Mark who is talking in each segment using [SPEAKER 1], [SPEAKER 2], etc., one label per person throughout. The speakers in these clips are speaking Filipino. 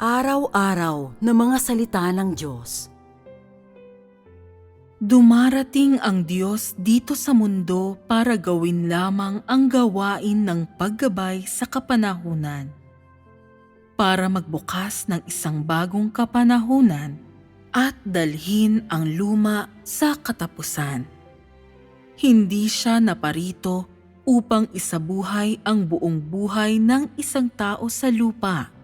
[SPEAKER 1] Araw-araw na mga salita ng Diyos.
[SPEAKER 2] Dumarating ang Diyos dito sa mundo para gawin lamang ang gawain ng paggabay sa kapanahunan. Para magbukas ng isang bagong kapanahunan at dalhin ang luma sa katapusan. Hindi siya naparito upang isabuhay ang buong buhay ng isang tao sa lupa.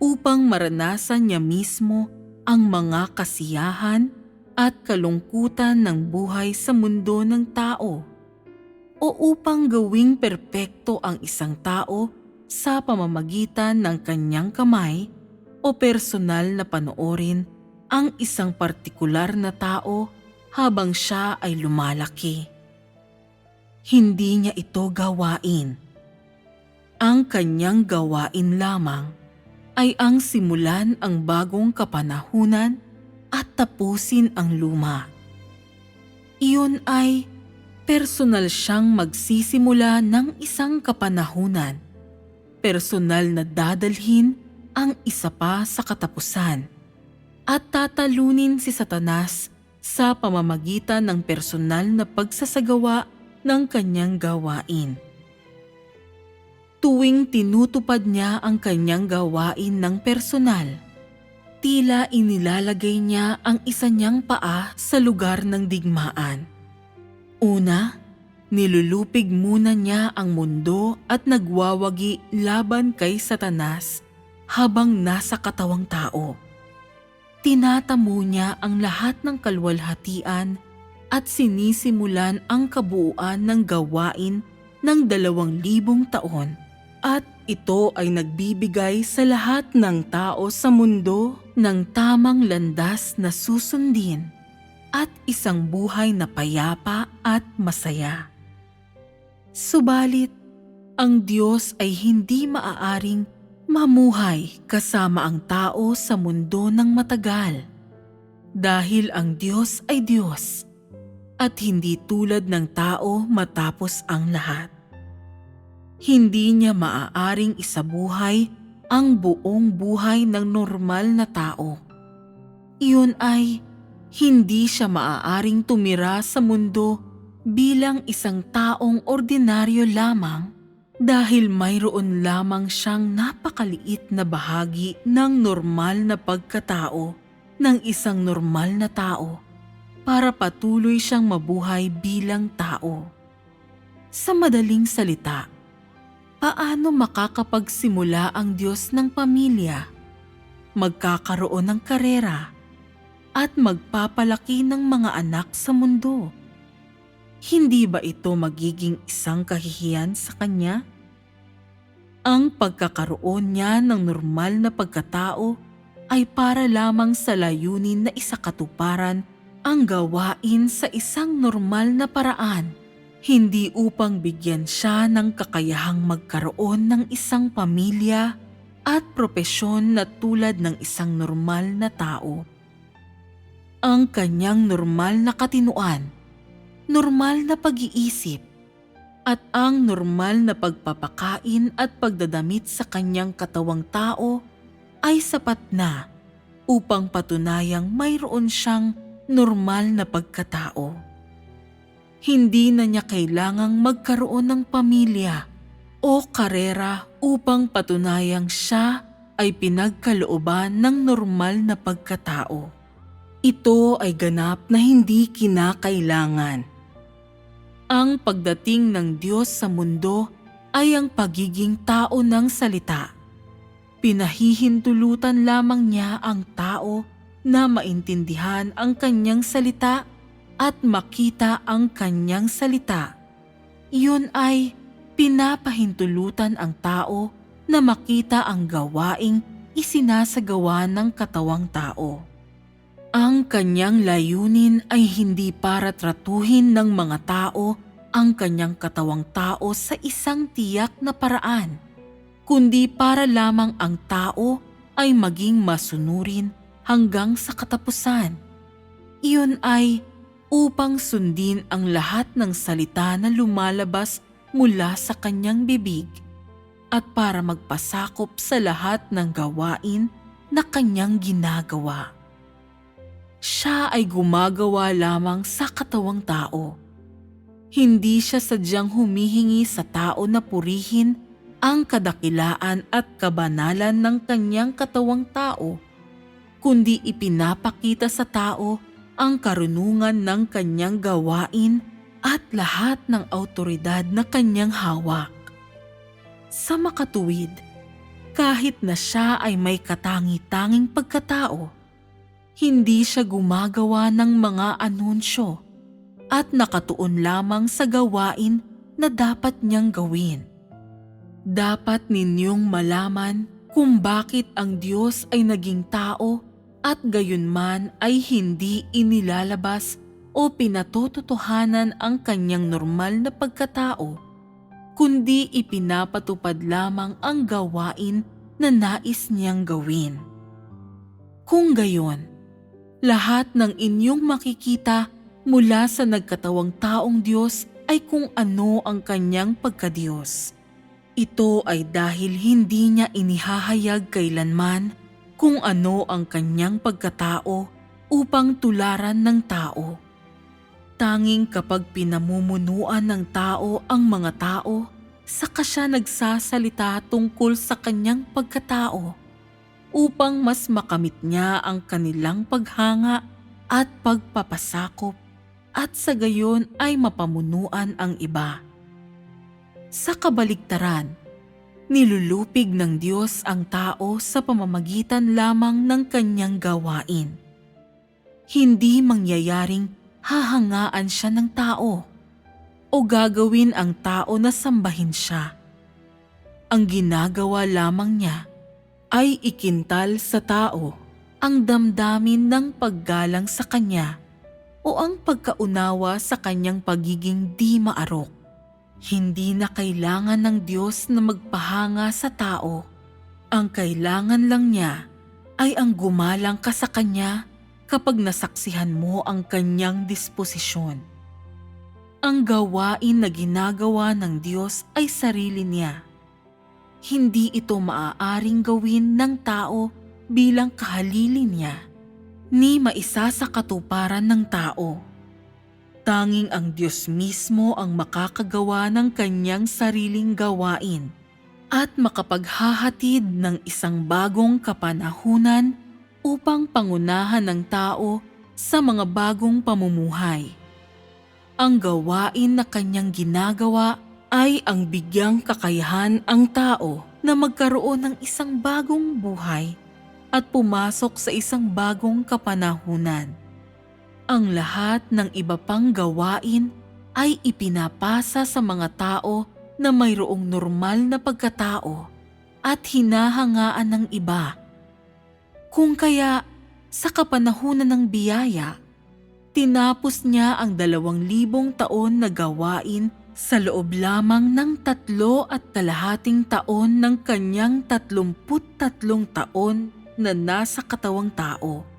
[SPEAKER 2] Upang maranasan niya mismo ang mga kasiyahan at kalungkutan ng buhay sa mundo ng tao o upang gawing perpekto ang isang tao sa pamamagitan ng kanyang kamay o personal na panoorin ang isang partikular na tao habang siya ay lumalaki. Hindi niya ito gawain. Ang kanyang gawain lamang ay ang simulan ang bagong kapanahunan at tapusin ang luma. Iyon ay personal siyang magsisimula ng isang kapanahunan. Personal na dadalhin ang isa pa sa katapusan at tatalunin si Satanas sa pamamagitan ng personal na pagsasagawa ng kanyang gawain. Tuwing tinutupad niya ang kanyang gawain ng personal, tila inilalagay niya ang isa niyang paa sa lugar ng digmaan. Una, nilulupig muna niya ang mundo at nagwawagi laban kay Satanas habang nasa katawang tao. Tinatamo niya ang lahat ng kalwalhatian at sinisimulan ang kabuuan ng gawain ng dalawang libong taon at ito ay nagbibigay sa lahat ng tao sa mundo ng tamang landas na susundin at isang buhay na payapa at masaya. Subalit, ang Diyos ay hindi maaaring mamuhay kasama ang tao sa mundo ng matagal. Dahil ang Diyos ay Diyos at hindi tulad ng tao matapos ang lahat. Hindi niya maaaring isabuhay ang buong buhay ng normal na tao. Iyon ay hindi siya maaaring tumira sa mundo bilang isang taong ordinaryo lamang dahil mayroon lamang siyang napakaliit na bahagi ng normal na pagkatao ng isang normal na tao para patuloy siyang mabuhay bilang tao. Sa madaling salita, paano makakapagsimula ang Diyos ng pamilya, magkakaroon ng karera, at magpapalaki ng mga anak sa mundo? Hindi ba ito magiging isang kahihiyan sa Kanya? Ang pagkakaroon niya ng normal na pagkatao ay para lamang sa layunin na isakatuparan ang gawain sa isang normal na paraan, hindi upang bigyan siya ng kakayahang magkaroon ng isang pamilya at propesyon na tulad ng isang normal na tao. Ang kanyang normal na katinuan, normal na pag-iisip, at ang normal na pagpapakain at pagdadamit sa kanyang katawang tao ay sapat na upang patunayang mayroon siyang normal na pagkatao. Hindi na niya kailangang magkaroon ng pamilya o karera upang patunayang siya ay pinagkalooban ng normal na pagkatao. Ito ay ganap na hindi kinakailangan. Ang pagdating ng Diyos sa mundo ay ang pagiging tao ng salita. Pinahihintulutan lamang niya ang tao na maintindihan ang kanyang salita at makita ang kanyang salita. Iyon ay pinapahintulutan ang tao na makita ang gawaing isinasagawa ng katawang tao. Ang kanyang layunin ay hindi para tratuhin ng mga tao ang kanyang katawang tao sa isang tiyak na paraan, kundi para lamang ang tao ay maging masunurin hanggang sa katapusan. Iyon ay upang sundin ang lahat ng salita na lumalabas mula sa kanyang bibig at para magpasakop sa lahat ng gawain na kanyang ginagawa. Siya ay gumagawa lamang sa katawang tao. Hindi siya sadyang humihingi sa tao na purihin ang kadakilaan at kabanalan ng kanyang katawang tao, kundi ipinapakita sa tao ang karunungan ng kanyang gawain at lahat ng autoridad na kanyang hawak. Sa makatuwid, kahit na siya ay may katangi-tanging pagkatao, hindi siya gumagawa ng mga anunsyo at nakatuon lamang sa gawain na dapat niyang gawin. Dapat ninyong malaman kung bakit ang Diyos ay naging tao at gayunman ay hindi inilalabas o pinatototohanan ang kanyang normal na pagkatao, kundi ipinapatupad lamang ang gawain na nais niyang gawin. Kung gayon, lahat ng inyong makikita mula sa nagkatawang taong Diyos ay kung ano ang kanyang pagkadiyos. Ito ay dahil hindi niya inihahayag kailanman kung ano ang kanyang pagkatao upang tularan ng tao. Tanging kapag pinamumunuan ng tao ang mga tao, saka siya nagsasalita tungkol sa kanyang pagkatao upang mas makamit niya ang kanilang paghanga at pagpapasakop at sa gayon ay mapamunuan ang iba. Sa kabaligtaran, nilulupig ng Diyos ang tao sa pamamagitan lamang ng kanyang gawain. Hindi mangyayaring hahangaan siya ng tao o gagawin ang tao na sambahin siya. Ang ginagawa lamang niya ay ikintal sa tao ang damdamin ng paggalang sa kanya o ang pagkaunawa sa kanyang pagiging di maarok. Hindi na kailangan ng Diyos na magpahanga sa tao. Ang kailangan lang niya ay ang gumalang ka sa Kanya kapag nasaksihan mo ang Kanyang disposisyon. Ang gawain na ginagawa ng Diyos ay sarili niya. Hindi ito maaaring gawin ng tao bilang kahalili niya, ni maisa sa katuparan ng tao. Tanging ang Diyos mismo ang makakagawa ng kanyang sariling gawain at makapaghahatid ng isang bagong kapanahunan upang pangunahan ng tao sa mga bagong pamumuhay. Ang gawain na kanyang ginagawa ay ang bigyang kakayahan ang tao na magkaroon ng isang bagong buhay at pumasok sa isang bagong kapanahunan. Ang lahat ng iba pang gawain ay ipinapasa sa mga tao na mayroong normal na pagkatao at hinahangaan ng iba. Kung kaya sa kapanahunan ng biyaya, tinapos niya ang dalawang libong taon na gawain sa loob lamang ng tatlo at kalahating taon ng kanyang tatlumput tatlong taon na nasa katawang tao.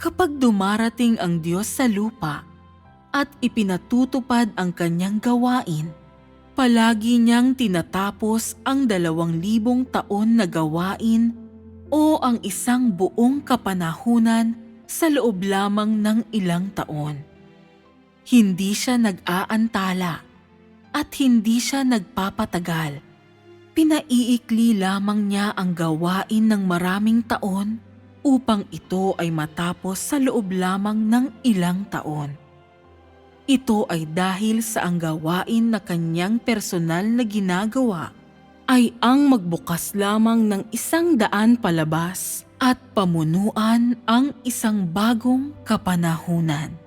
[SPEAKER 2] Kapag dumarating ang Diyos sa lupa at ipinatutupad ang kanyang gawain, palagi niyang tinatapos ang dalawang libong taon na gawain o ang isang buong kapanahunan sa loob lamang ng ilang taon. Hindi siya nag-aantala at hindi siya nagpapatagal. Pinaiikli lamang niya ang gawain ng maraming taon upang ito ay matapos sa loob lamang ng ilang taon. Ito ay dahil sa ang gawain na kanyang personal na ginagawa ay ang magbukas lamang ng isang daan palabas at pamunuan ang isang bagong kapanahunan.